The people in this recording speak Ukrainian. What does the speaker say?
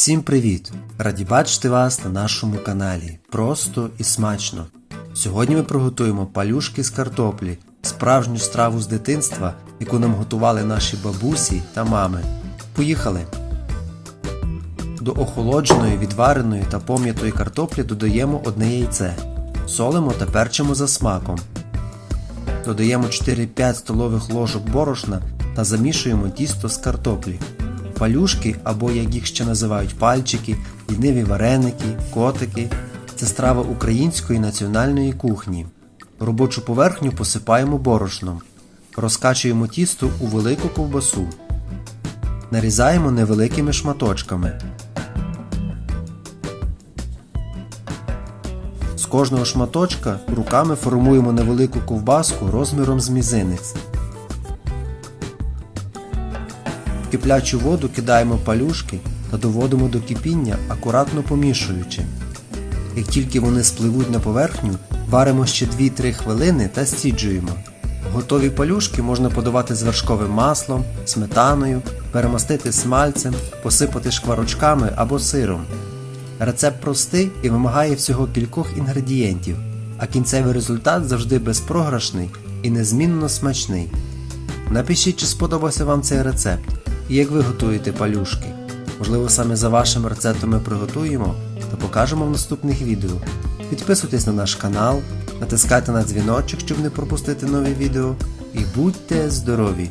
Всім привіт! Раді бачити вас на нашому каналі. Просто і смачно. Сьогодні ми приготуємо палюшки з картоплі, справжню страву з дитинства, яку нам готували наші бабусі та мами. Поїхали! До охолодженої, відвареної та пом'ятої картоплі додаємо одне яйце. Солимо та перчимо за смаком. Додаємо 4-5 столових ложок борошна та замішуємо тісто з картоплі. Палюшки, або як їх ще називають пальчики, ліниві вареники, котики це страва української національної кухні. Робочу поверхню посипаємо борошном. Розкачуємо тісто у велику ковбасу. Нарізаємо невеликими шматочками. З кожного шматочка руками формуємо невелику ковбаску розміром з мізинець. В киплячу воду кидаємо палюшки та доводимо до кипіння, акуратно помішуючи. Як тільки вони спливуть на поверхню, варимо ще 2-3 хвилини та стіджуємо. Готові палюшки можна подавати з вершковим маслом, сметаною, перемастити смальцем, посипати шкварочками або сиром. Рецепт простий і вимагає всього кількох інгредієнтів, а кінцевий результат завжди безпрограшний і незмінно смачний. Напишіть, чи сподобався вам цей рецепт і як ви готуєте палюшки. Можливо, саме за вашим рецептом ми приготуємо та покажемо в наступних відео. Підписуйтесь на наш канал, натискайте на дзвіночок, щоб не пропустити нові відео. І будьте здорові!